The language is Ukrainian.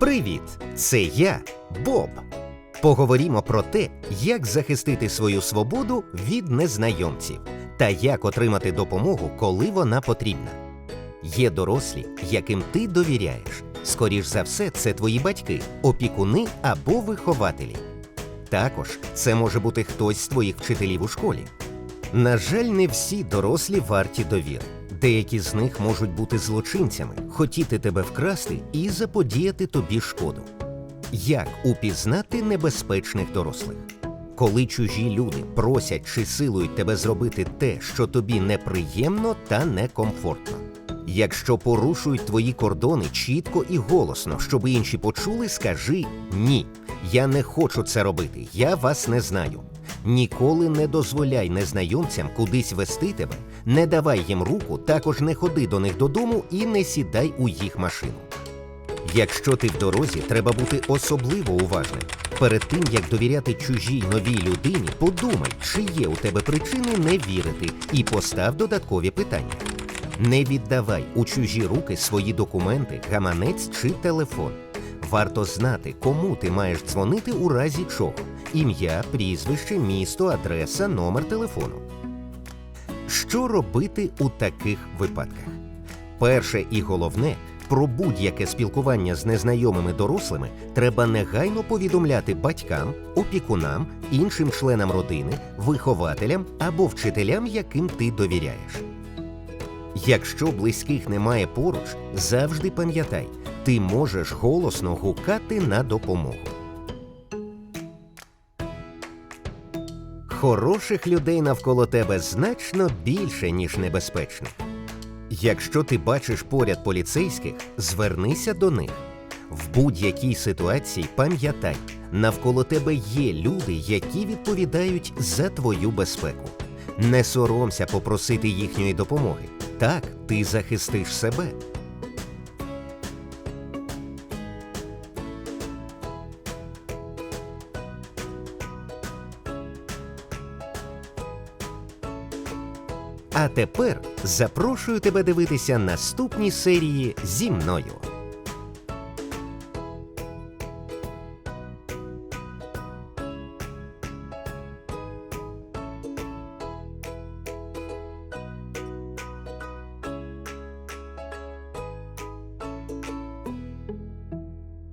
Привіт! Це я, Боб. Поговоримо про те, як захистити свою свободу від незнайомців та як отримати допомогу, коли вона потрібна. Є дорослі, яким ти довіряєш. Скоріш за все, це твої батьки, опікуни або вихователі. Також це може бути хтось з твоїх вчителів у школі. На жаль, не всі дорослі варті довіри. Деякі з них можуть бути злочинцями, хотіти тебе вкрасти і заподіяти тобі шкоду. Як упізнати небезпечних дорослих? Коли чужі люди просять чи силують тебе зробити те, що тобі неприємно та некомфортно. Якщо порушують твої кордони чітко і голосно, щоб інші почули, скажи ні. Я не хочу це робити, я вас не знаю. Ніколи не дозволяй незнайомцям кудись вести тебе, не давай їм руку, також не ходи до них додому і не сідай у їх машину. Якщо ти в дорозі, треба бути особливо уважним. Перед тим як довіряти чужій новій людині, подумай, чи є у тебе причини не вірити, і постав додаткові питання. Не віддавай у чужі руки свої документи, гаманець чи телефон. Варто знати, кому ти маєш дзвонити у разі чого: ім'я, прізвище, місто, адреса, номер телефону. Що робити у таких випадках? Перше і головне, про будь-яке спілкування з незнайомими дорослими треба негайно повідомляти батькам, опікунам, іншим членам родини, вихователям або вчителям, яким ти довіряєш. Якщо близьких немає поруч, завжди пам'ятай, ти можеш голосно гукати на допомогу. Хороших людей навколо тебе значно більше, ніж небезпечних. Якщо ти бачиш поряд поліцейських, звернися до них. В будь-якій ситуації пам'ятай, навколо тебе є люди, які відповідають за твою безпеку. Не соромся попросити їхньої допомоги. Так ти захистиш себе. А тепер запрошую тебе дивитися наступні серії зі мною.